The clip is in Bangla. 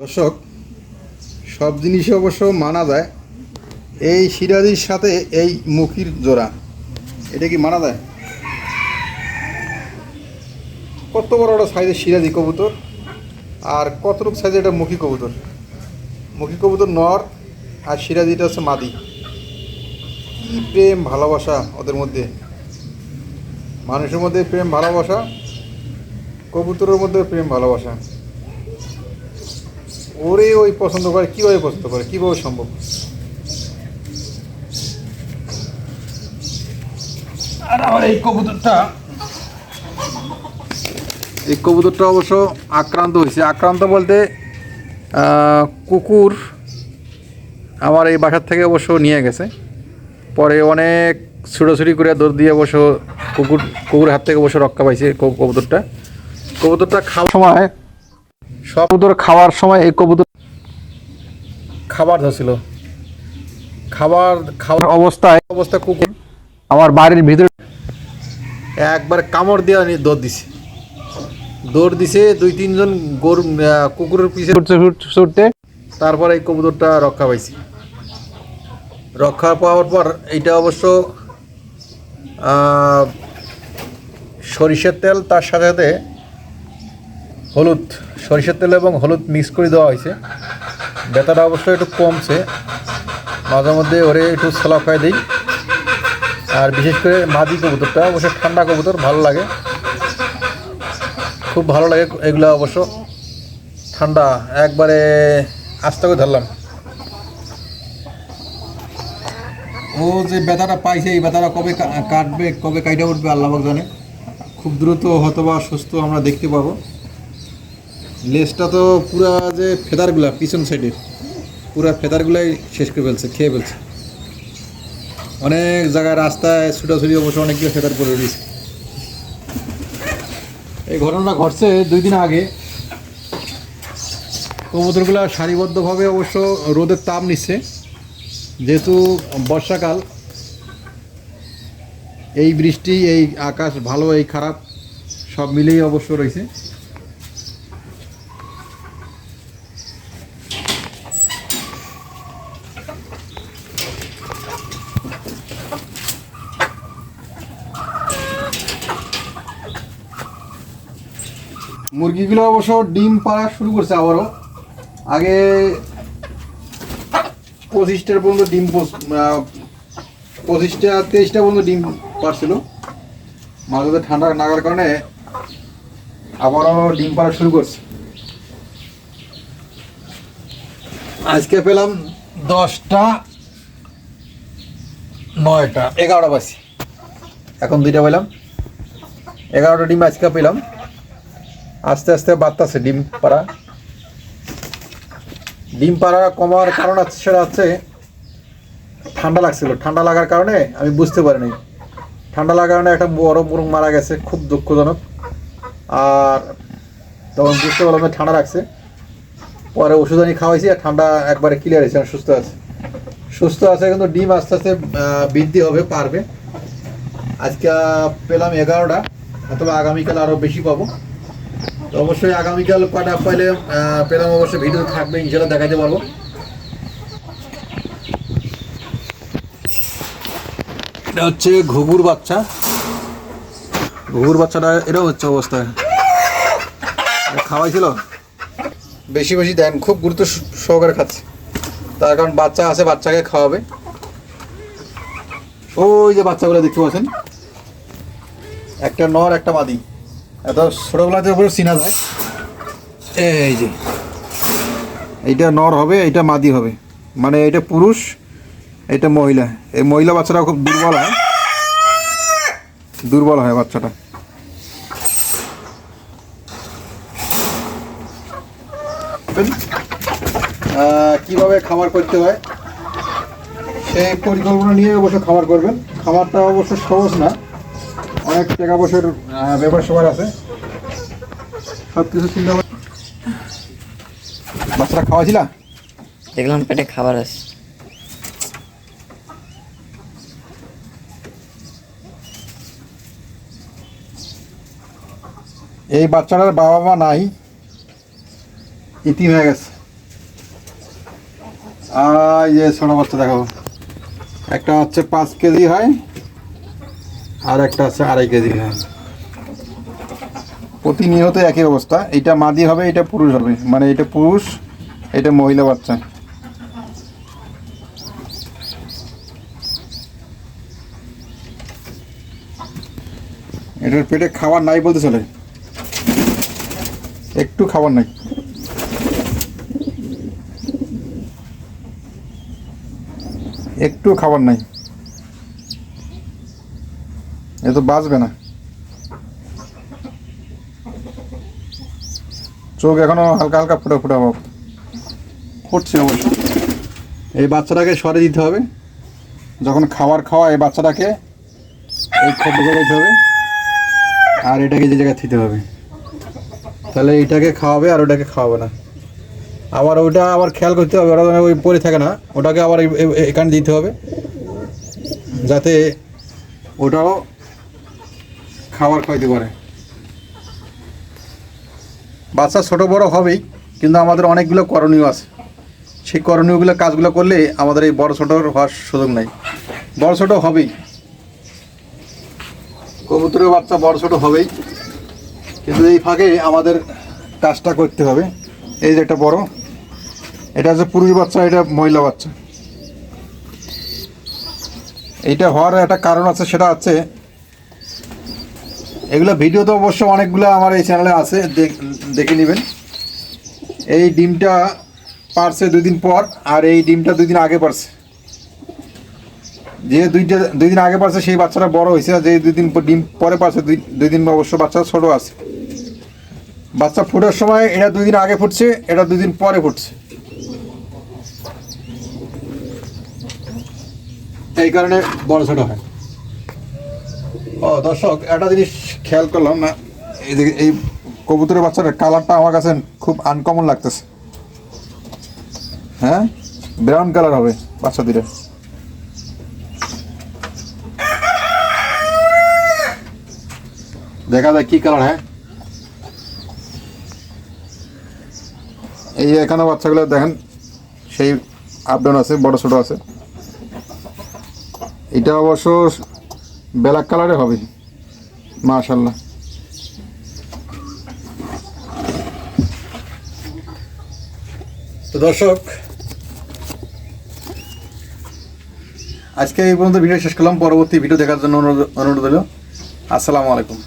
দর্শক, সব জিনিসই অবশ্য মানা যায়। এই সিরাজির সাথে এই মুখির জোড়া, এটা কি মানা যায়? কত বড় বড় সাইজের সিরাজি কবুতর, আর কতটুকু সাইজের এটা মুখী কবুতর? মুখী কবুতর নর, আর সিরাজিটা হচ্ছে মাদি। কি প্রেম ভালোবাসা ওদের মধ্যে। মানুষের মধ্যে প্রেম ভালোবাসা, কবুতরের মধ্যে প্রেম ভালোবাসা। ওরে ওই পছন্দ করে কীভাবে পছন্দ করে কীভাবে সম্ভব? আর আমার এই কবুতরটা এই কবুতরটা অবশ্য আক্রান্ত হয়েছে। আক্রান্ত বলতে কুকুর আমার এই বাসার থেকে অবশ্য নিয়ে গেছে। পরে অনেক ছুটোছুটি করে দৌড় দিয়ে অবশ্য কুকুর কুকুরের হাত থেকে অবশ্য রক্ষা পাইছে কব- কবুতরটা। কবুতরটা খাওয়ার সময় সব কবুতর খাওয়ার সময় এই কবুতর খাবার ধরছিল। খাবার খাওয়ার অবস্থায় অবস্থা কুকুর আমার বাড়ির ভিতরে একবার কামড় দিয়ে আমি দৌড় দিছে। দৌড় দিছে দুই তিনজন গরু কুকুরের পিছে ছুটতে তারপরে এই কবুতরটা রক্ষা পাইছি। রক্ষা পাওয়ার পর এইটা অবশ্য সরিষার তেল তার সাথে সাথে হলুদ। সরিষার তেল এবং হলুদ মিক্স করে দেওয়া হয়েছে। ব্যথাটা অবশ্যই একটু কমছে। মাঝে মধ্যে ওরে একটু ছোলা খাই দিই। আর বিশেষ করে মাদি কবুতরটা অবশ্য ঠান্ডা কবুতর, ভালো লাগে। খুব ভালো লাগে এগুলো অবশ্য। ঠান্ডা, একবারে আস্তে করে ধরলাম। ও যে ব্যথাটা পাইছে, এই ব্যথাটা কবে কাটবে, কবে কাইটা উঠবে, আল্লাহ জানে। খুব দ্রুত হয়তো বা সুস্থ আমরা দেখতে পাবো। লেজটা তো পুরা যে ফেদারগুলা, পিছন সাইডের, পুরা ফেদারগুলাই শেষ করে ফেলছে, খেয়ে ফেলছে। অনেক জায়গায় রাস্তায় ছুটাছুটি অবশ্য অনেকগুলো ফেদার পরে দিয়েছে এই ঘটনাটা ঘটছে দুই দিন আগে। কবুতরগুলো সারিবদ্ধভাবে অবশ্য রোদের তাপ নিচ্ছে। যেহেতু বর্ষাকাল, এই বৃষ্টি, এই আকাশ ভালো, এই খারাপ, সব মিলেই অবশ্য রয়েছে। মুরগিগুলো অবশ্য ডিম পাড়া শুরু করছে আবারও। আগে পঁচিশটার পর্যন্ত ডিম পঁচিশটা, তেইশটা পর্যন্ত ডিম পারছিল মাঝে ঠান্ডা নাগার কারণে আবারও ডিম পাড়া শুরু করছে। আজকে পেলাম দশটা, নয়টা, এগারোটা বাজছে। এখন দুইটা পেলাম। এগারোটা ডিম আজকে পেলাম। আস্তে আস্তে বাড়তেছে ডিম পাড়া। ডিম পাড়া কমার কারণ আছে, সেটা হচ্ছে ঠান্ডা লাগছিল। ঠান্ডা লাগার কারণে আমি বুঝতে পারিনি। ঠান্ডা লাগার কারণে একটা বড় মুরগ মারা গেছে, খুব দুঃখজনক। আর তখন বুঝতে পারলাম যে ঠান্ডা লাগছে। পরে ওষুধ আনি খাওয়াইছি আর ঠান্ডা একবারে ক্লিয়ার হয়েছে সুস্থ আছে। সুস্থ আছে কিন্তু ডিম আস্তে আস্তে বৃদ্ধি হবে, পারবে। আজকে পেলাম এগারোটা, অথবা আগামীকাল আরও বেশি পাবো। তো অবশ্যই আগামীকাল কটা পাইলে পেলাম অবশ্যই ভিডিও থাকবে ইনশাল্লাহ দেখাতে পারব। এটা হচ্ছে ঘুঘুর বাচ্চা। ঘুঘুর বাচ্চাটা এটাও হচ্ছে অবস্থা। এটা খাওয়াইছিল? বেশি বেশি দেন খুব গুরুত্ব সহকারে খাচ্ছে। তার কারণ বাচ্চা আছে বাচ্চাকে খাওয়াবে। ওই যে বাচ্চাগুলো দেখতে পাচ্ছেন? একটা নর একটা মাদি। এত ছোটবেলাতে উপরে চিনা যায়। এই যে। এইটা নর হবে, এইটা মাদি হবে। মানে এটা পুরুষ এটা মহিলা। এই মহিলা বাচ্চাটা খুব দুর্বল হয়। দুর্বল হয় বাচ্চাটা। কীভাবে খাবার করতে হয়? সেই পরিকল্পনা নিয়ে অবশ্য খাবার করবেন। খাবারটা অবশ্য সহজ না। অনেক টাকা পয়সার ব্যাপার সবার আছে। সব কিছু চিন্তা বাচ্চারা খাওয়াছিলা দেখলাম পেটে খাবার আছে। এই বাচ্চাটার বাবা মা নাই ইতিম হয়ে গেছে। আর যে ছোটো বাচ্চা দেখো। একটা হচ্ছে পাঁচ কেজি হয় আর একটা হচ্ছে আড়াই কেজি হয় প্রতিনিয়ত একই অবস্থা। এটা মাদি হবে, এটা পুরুষ হবে। মানে এটা পুরুষ, এটা মহিলা বাচ্চা। এটার পেটে খাবার নাই বলতে চলে। একটু খাবার নাই। একটু খাবার নাই। তো বাঁচবে না। চোখ এখনও হালকা হালকা ফুটা ফুটা ভাব ফুটছে অবশ্য। এই বাচ্চাটাকে সরে দিতে হবে। যখন খাবার খাওয়া এই বাচ্চাটাকে এই খোপ করে দিতে হবে। আর এটাকে যে জায়গায় দিতে হবে। তাহলে এইটাকে খাওয়াবে আর ওটাকে খাওয়াবে না। আবার ওটা আবার খেয়াল করতে হবে ওটা ওই পরে থাকে না। ওটাকে আবার এখানে দিতে হবে। যাতে ওটাও খাবার খাইতে পারে? বাচ্চা ছোট বড় হবেই, কিন্তু আমাদের অনেকগুলো করণীয় আছে। সেই করণীয়গুলো কাজগুলো করলে আমাদের এই বড় ছোট হওয়ার সুযোগ নাই। বড় ছোট হবেই। কবুতরের বাচ্চা বড় ছোট হবেই। কিন্তু এই ফাঁকে আমাদের কাজটা করতে হবে। এই যে একটা বড়, এটা হচ্ছে পুরুষ বাচ্চা, এটা মহিলা বাচ্চা। এইটা হওয়ার একটা কারণ আছে, সেটা হচ্ছে এগুলো ভিডিও তো অবশ্য অনেকগুলো আমার এই চ্যানেলে আছে, দেখ- নেবেন। এই ডিমটা পারছে দুই দিন পর, আর এই ডিমটা দুই দিন আগে পারছে। যে দুইটা দুই দিন আগে পারছে, সেই বাচ্চাটা বড় হয়েছে যে দুই দিন ডিম পরে পারছে, দুই দুই দিন অবশ্য বাচ্চা ছোট আছে। বাচ্চা ফোটার সময় এটা দুই দিন আগে ফুটছে, এটা দুই দিন পরে ফুটছে। এই কারণে বড় ছোট হয়। ও, দর্শক, একটা জিনিস খেয়াল করলাম না। এই এই কবুতরের বাচ্চাটার কালারটা আমার কাছে খুব আনকমন লাগতেছে। হ্যাঁ? ব্রাউন কালার হবে বাচ্চা দিলে দেখা যায় কি কালার হ্যাঁ? এই এখানে বাচ্চাগুলো দেখেন, সেই আপ ডাউন আছে, বড় ছোট আছে। এটা অবশ্য ব্ল্যাক কালারে হবে। মাশাল্লাহ তো দর্শক, আজকে এই পর্যন্ত ভিডিও শেষ করলাম। পরবর্তী ভিডিও দেখার জন্য অনুরোধ অনুরোধ আসসালামু আলাইকুম।